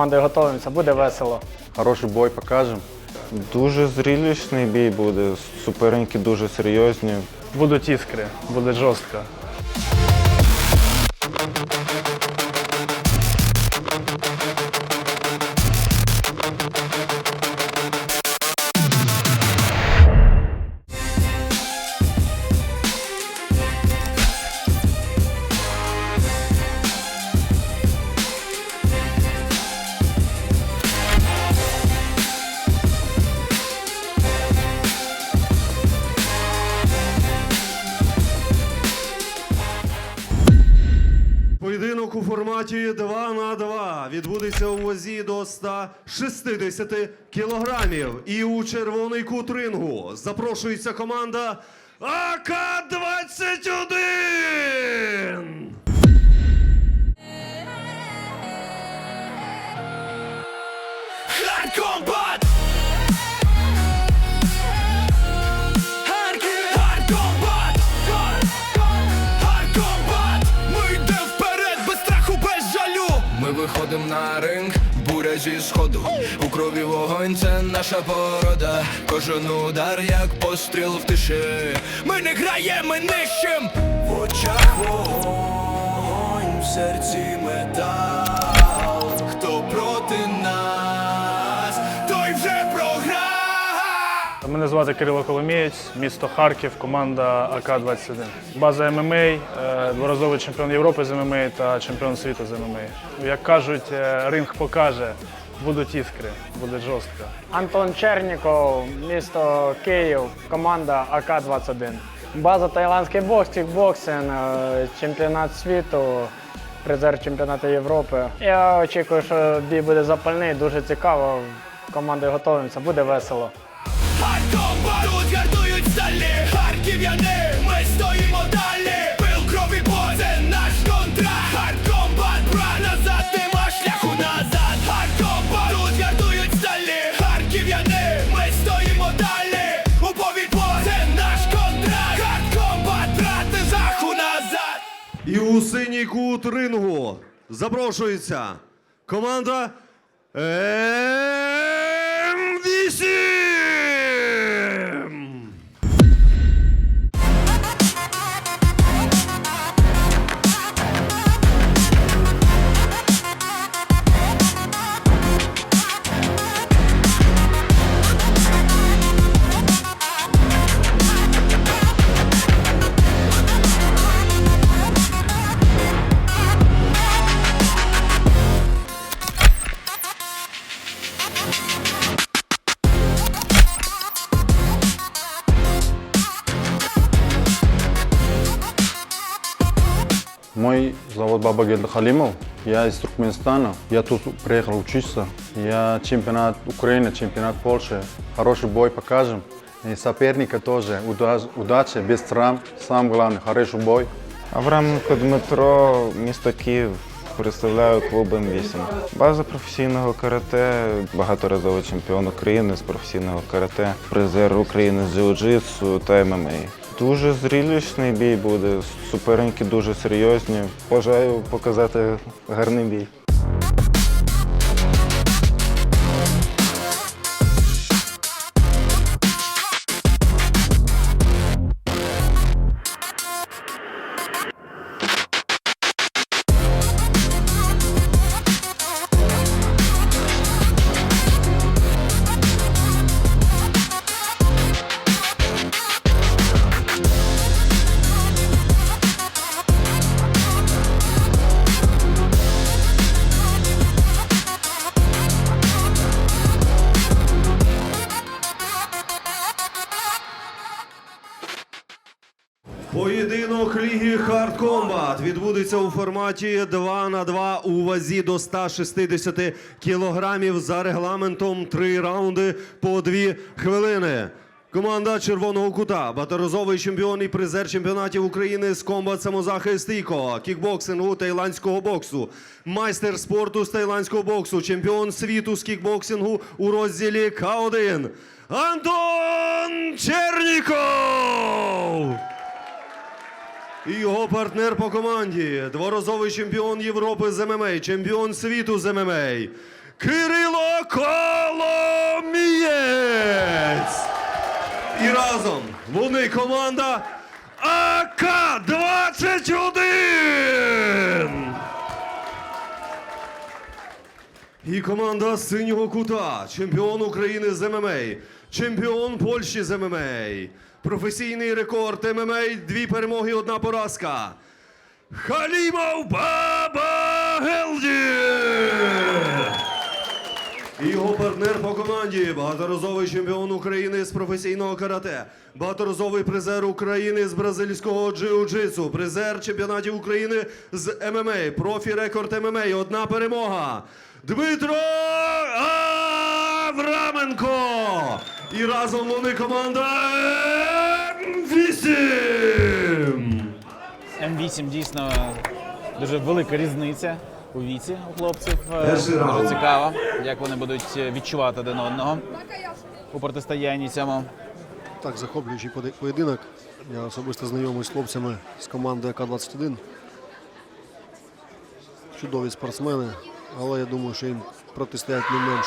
командою готуємося, буде весело. Хороший бой покажемо. Дуже зрілищний бій буде. Суперники дуже серйозні. Будуть іскри, буде жорстко. Відбудеться у вазі до 160 кілограмів. І у червоний кут рингу запрошується команда АК-21! Hardcombat Hardcombat Ми на ринг, буря зі сходу. У крові вогонь, це наша порода. Кожен удар, як постріл в тиші. Ми не граємо, ми нищим В очах вогонь, в серці метал Мене звати Кирило Коломієць, місто Харків, команда АК-21. База ММА, е, дворазовий чемпіон Європи з ММА та чемпіон світу з ММА. Як кажуть, е, ринг покаже, будуть іскри, буде жорстко. Антон Черніков, місто Київ, команда АК-21. База тайландський бокс, кікбоксинг, е, чемпіонат світу, призер чемпіонату Європи. Я очікую, що бій буде запальний, дуже цікаво. Командою готуємося, буде весело. Хардкомбат Тут гартують сталі. Харків'яни, ми стоїмо далі. Пил крові бой, це наш контракт. Хардкомбат, бра, назад нема шляху назад. Хардкомбат Тут гартують сталі. Харків'яни, ми стоїмо далі. У повій бой, це наш контракт. Хардкомбат, брат, не заху назад. І у синій кут рингу запрошується команда М8! Мой зовут Бабагель Халимов. Я из Туркменистана. Я тут приехал учиться. Я чемпионат Украины, чемпионат Польши. Хороший бой покажем. И соперника тоже. Уда- Удачи, без травм. Самое главное, хороший бой. Авраменко Дмитро, місто Київ. Представляю клуб М8. База професійного карате, багаторазовий чемпіон України з професійного карате, призер України з джиу-джитсу та ММА. Дуже зрілищний бій буде. Суперники дуже серйозні. Бажаю показати гарний бій. Поєдинок Ліги Hard Combat відбудеться у форматі 2 на 2 у вазі до 160 кілограмів за регламентом 3 раунди по 2 хвилини. Команда Червоного кута, батерозовий чемпіон і призер чемпіонатів України з комбат самозахист Іко, кікбоксингу таїландського боксу, майстер спорту з таїландського боксу, чемпіон світу з кікбоксингу у розділі К1 Антон Черніков! І його партнер по команді, дворазовий чемпіон Європи з ММА, чемпіон світу з ММА, Кирило Коломієць. І разом вони команда АК-21. І команда синього кута, чемпіон України з ММА, чемпіон Польщі з ММА, професійний рекорд ММА, дві перемоги, одна поразка. Халімов Баба Гелді! Його партнер по команді, багаторазовий чемпіон України з професійного карате, багаторазовий призер України з бразильського джиу-джитсу, призер чемпіонатів України з ММА, профі рекорд ММА, одна перемога. Дмитро Авраменко! І разом вони команда М8! М8 дійсно дуже велика різниця у віці у хлопців. Е. Дуже цікаво, як вони будуть відчувати один одного у протистоянні цьому. Так, захоплюючий поєдинок. Я особисто знайомий з хлопцями з команди АК-21. Чудові спортсмени, але я думаю, що їм протистоять не менш.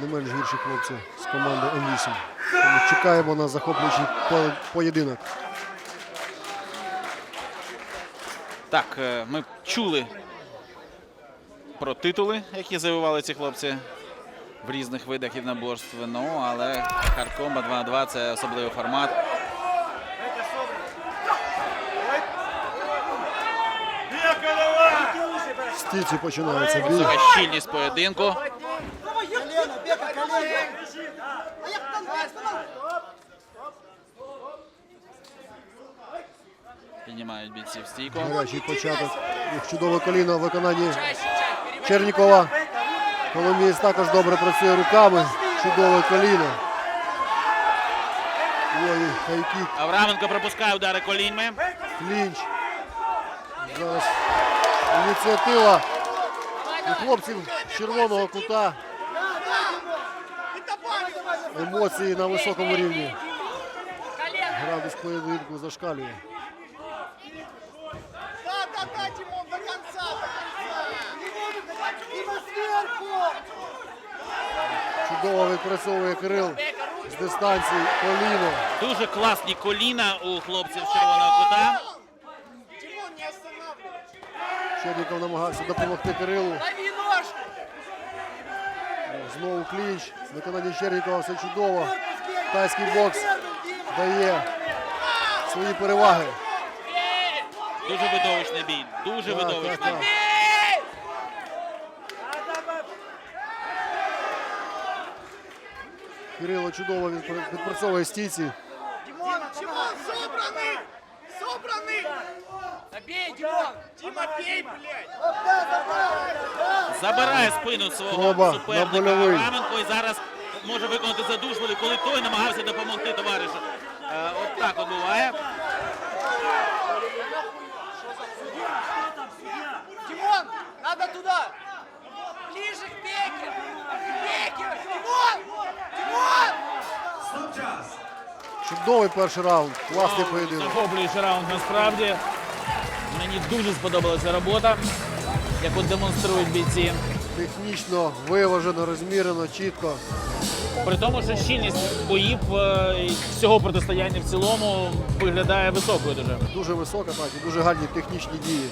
Не менш гірші хлопці з команди М8. Тому чекаємо на захоплюючий по- поєдинок. Так, е, ми чули про титули, які завоювали ці хлопці в різних видах єдиноборств. Ну, але хардкомба 2 на 2 це особливий формат. Стільці починається бій. Щільність поєдинку. Піднімають бійці в стійку. Гарячий початок. Їх чудове коліно в виконанні Чернікова. Коломієць також добре працює руками. Чудове коліно. Ой, хайкік. Авраменко пропускає удари коліньми. Клінч. Зараз ініціатива у хлопців червоного кута. Емоції на високому рівні. Градус поєдинку зашкалює. Чудово відпрацьовує Кирил з дистанції коліно. Дуже класні коліна у хлопців червоного кута. Черніков намагався допомогти Кирилу. Знову клінч. Виконання Чернікова все чудово. Тайський бокс дає свої переваги. Дуже видовищний бій. Дуже Так, так, видовищний. так. Кирило чудово відпра- відпрацьовує стійці. Димон, Димон, собранный! Собранный! Бей, Димон! Дима, бей, блядь! Забирає спину свого суперника. Авраменко і зараз може виконати задушливий, коли той намагався допомогти товаришу. Е, От так от буває. Димон, надо туда! Ближе к Бекеру! К Бекеру! Димон! Димон! Чудовий перший раунд. Класний поєдинок. Захоплюючий раунд насправді. Мені дуже сподобалася робота, яку демонструють бійці. Технічно виважено, розмірено, чітко. При тому, що щільність боїв е, і всього протистояння в цілому виглядає високою дуже. Дуже висока, так, і дуже гарні технічні дії.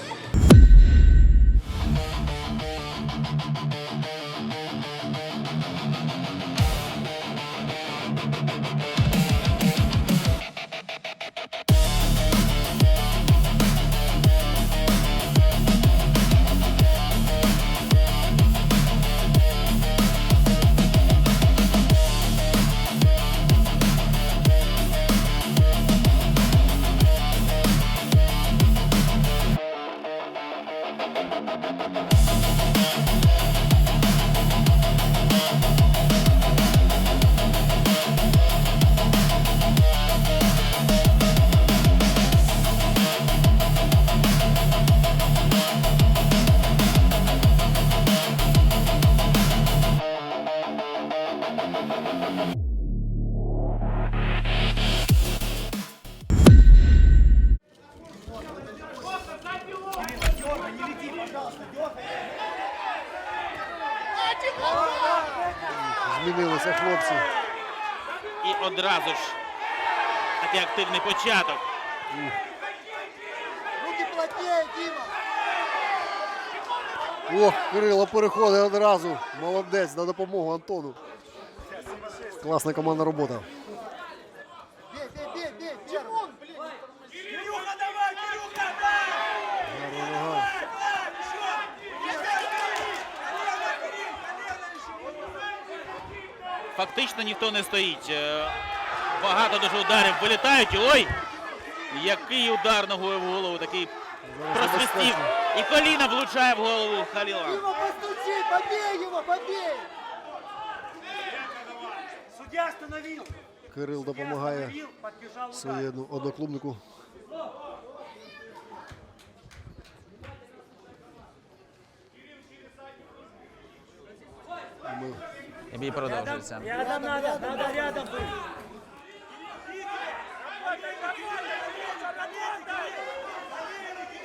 Активний початок. Руки плотнее, Дима. Ох, Кирило переходить одразу. Молодець на допомогу Антону. Класна командна робота. Фактично ніхто не стоїть. Багато дуже ударів вилітають. І Ой! Який удар ногою в голову, такий просвистів. І коліна влучає в голову Халіла. Дима, постучи, побей его, побей. Кирил допомагає своєму одноклубнику. Ми Бій продовжується.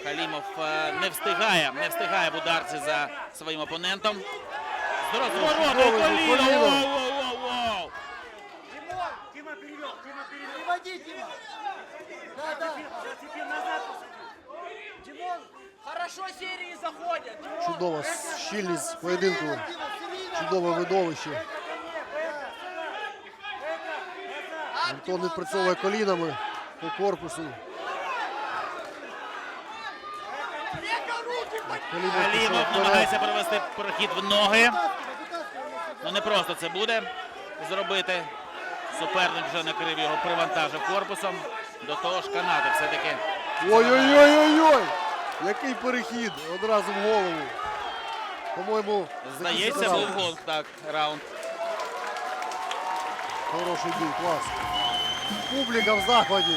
Халімов е, не встигає, не встигає в ударці за своїм опонентом. З розвороту коліно! чудова щільність поєдинку, чудове видовище. Антон відпрацьовує колінами по корпусу. Вперед. намагається провести прохід в ноги. Ну не просто це буде зробити. Суперник вже накрив його, привантажив корпусом. До того ж канати все-таки. Ой-ой-ой-ой-ой! Який перехід одразу в голову. По-моєму, Здається, був гонг, так, раунд. Хороший бій, клас. Публіка в заході.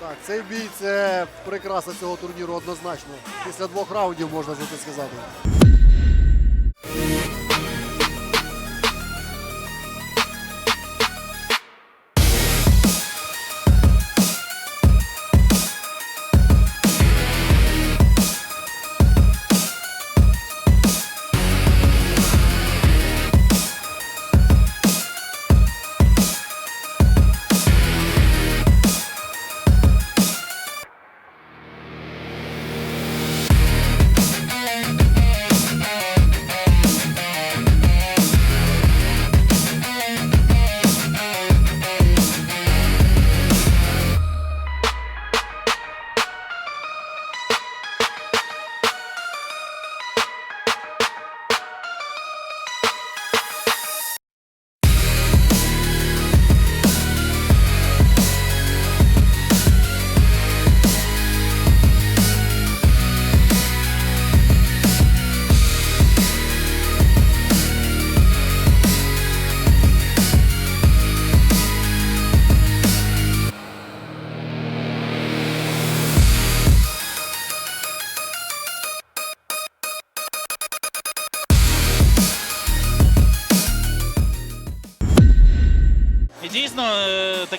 Так, цей бій це прикраса цього турніру однозначно. Після двох раундів можна за це сказати.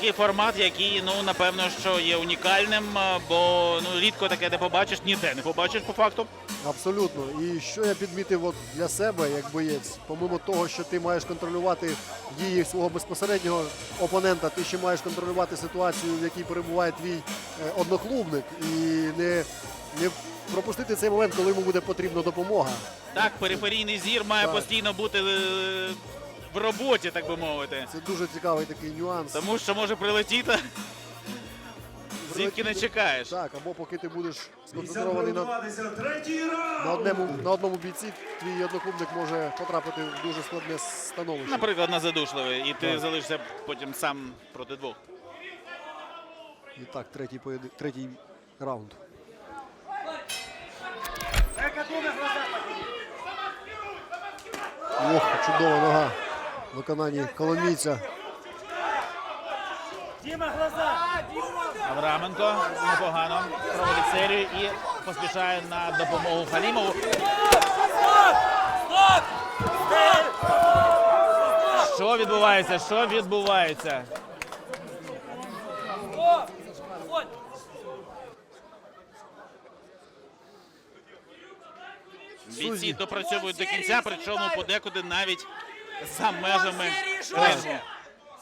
Такий формат, який ну напевно що є унікальним, е, бо ну рідко таке не побачиш, ніде не побачиш по факту. Абсолютно. І що я підмітив от для себе як боєць, помимо того, що ти маєш контролювати дії свого безпосереднього опонента, ти ще маєш контролювати ситуацію, в якій перебуває твій е, одноклубник, і не, не пропустити цей момент, коли йому буде потрібна допомога. Так, периферійний зір має Так. постійно бути е, в роботі, так би мовити. Це дуже цікавий такий нюанс. Тому що може прилетіти. Звідки не чекаєш. Так, або поки ти будеш сконцентрований на, третій на, одному, на одному бійці, твій одноклубник може потрапити в дуже складне становище. Наприклад, на задушливий, і ти Так. залишишся потім сам проти двох. І так, третій, поєди... третій раунд. Ох, чудова нога виконанні коломійця. Авраменко непогано проводить серію і поспішає на допомогу Халімову. Що відбувається? Що відбувається? Бійці допрацьовують до кінця, причому подекуди навіть за межами рингу.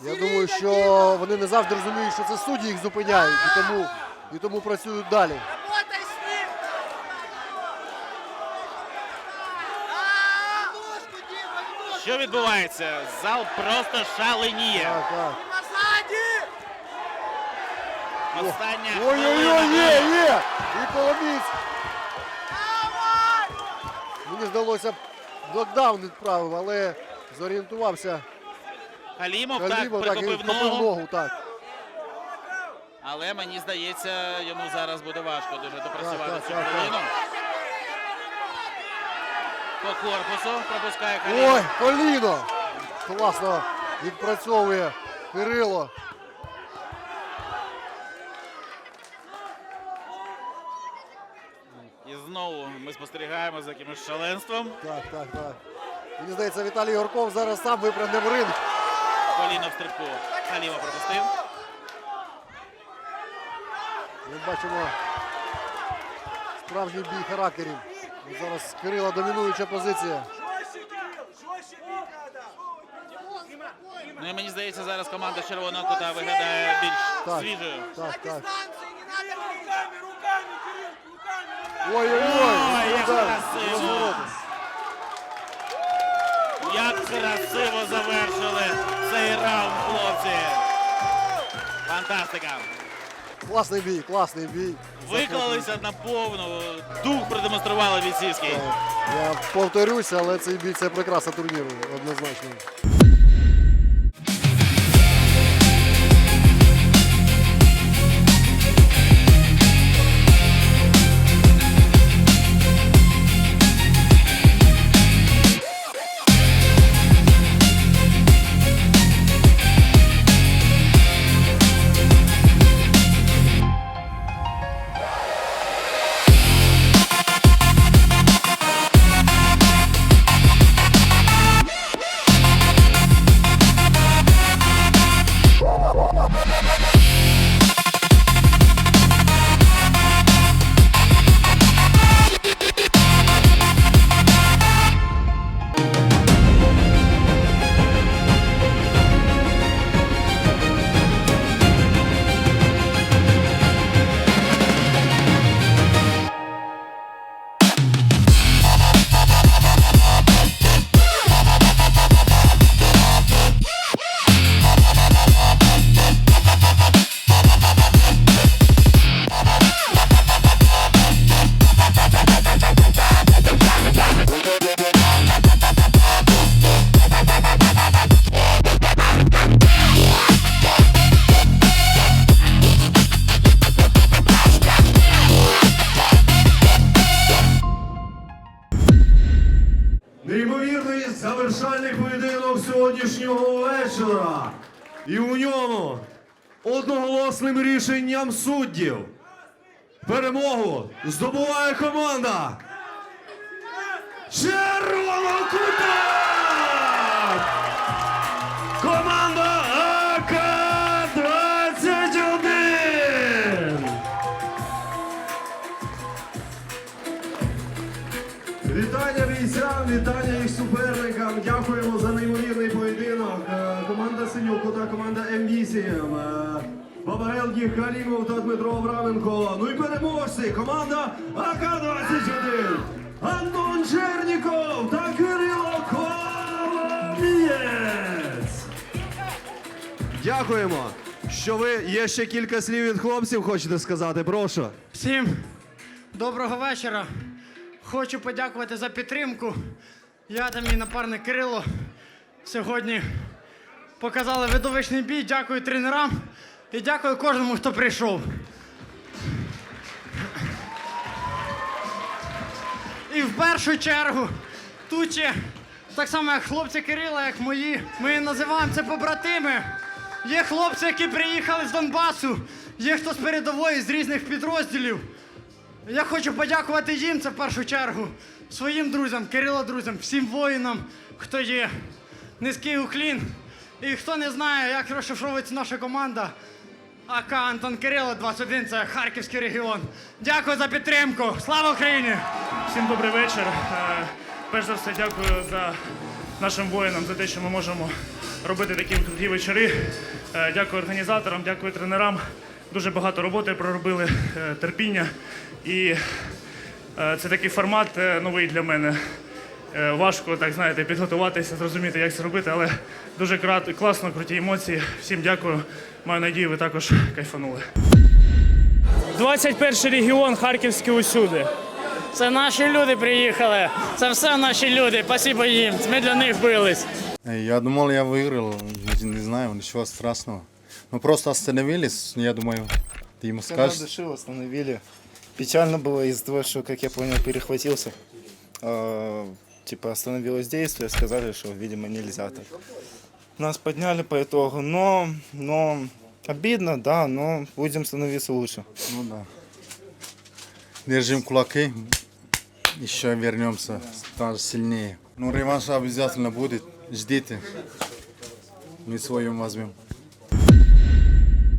Я думаю, що вони не завжди розуміють, що це судді їх зупиняють, і тому, і тому працюють далі. Работай с ним! А, Ножку, Дима, ножку. Що відбувається? Зал просто шаленіє. Так! Остання Ой-ой-ой, хвилина є, є! І Коломіць. Давай! Мені здалося, нокдаун відправив, але зорієнтувався. Халімов так Халімов, так, прикопив вхопив ногу, ногу, так. але мені здається, йому зараз буде важко дуже допрацювати Так, так, цю так, так. хвилину. По корпусу пропускає Халімов. Ой, коліно! Класно відпрацьовує Кирило. І знову ми спостерігаємо за якимось шаленством. Так, так, так. Мені здається, Віталій Горков зараз сам випрягне в ринг. Коліно в стрибку. Халімов пропустив. Ми бачимо справжній бій характерів. Зараз Кирила домінуюча позиція. Ну і мені здається, зараз команда червоного кута виглядає більш Так. свіжою. Так, так. Ой-ой-ой! Ой, як красиво! Розвороти. Красиво завершили цей раунд, хлопці. Фантастика. Класний бій, класний бій. Виклалися на повну. Дух продемонстрували бійцівський. Я повторюся, але цей бій це прекрасна турніру однозначно. Одноголосним рішенням суддів перемогу здобуває команда Червоного кута! Команда АК-21! Вітання бійцям, вітання їх суперникам. Дякуємо за неймовірний поєдинок. Е, Команда Синюку та команда М8. Бабарелки Халімов та Дмитро Авраменко. Ну і переможці. Команда АК-21. Антон Черніков та Кирило Коломієць. Дякуємо. Що ви є ще кілька слів від хлопців, хочете сказати? Прошу. Всім доброго вечора. Хочу подякувати за підтримку. Я та мій напарник Кирило сьогодні показали видовищний бій. Дякую тренерам і дякую кожному, хто прийшов. І в першу чергу тут ще так само, як хлопці Кирила, як мої. Ми називаємо це побратими. Є хлопці, які приїхали з Донбасу, є хто з передової, з різних підрозділів. Я хочу подякувати їм це в першу чергу, своїм друзям, Кирило друзям, всім воїнам, хто є. Низький уклін. І хто не знає, як розшифровується наша команда, АК Антон Кирило, 21, це Харківський регіон. Дякую за підтримку. Слава Україні! Всім добрий вечір. Е, Перш за все, дякую за нашим воїнам за те, що ми можемо робити такі круті вечори. Е, Дякую організаторам, дякую тренерам. Дуже багато роботи проробили, е, терпіння. І це такий формат новий для мене. Важко, так знаєте, підготуватися, зрозуміти, як це робити, але дуже класно, круті емоції. Всім дякую. Маю надію, ви також кайфанули. 21 регіон, Харківський усюди. Це наші люди приїхали. Це все наші люди. Спасибо їм. Ми для них бились. Э, Я думал, я выиграл, не, не знаю, ничего страшного. Мы просто остановились, я думаю, ты ему Все скажешь. души остановили. Печально было из-за того, что, как я понял, перехватился. А, типа остановилось действие, сказали, что, видимо, нельзя так. Нас подняли по итогу, но, но обидно, да, но будем становиться лучше. Ну да. Держим кулаки, еще вернемся даже сильнее. Ну, реванш обязательно будет, ждите. Мы своем возьмем.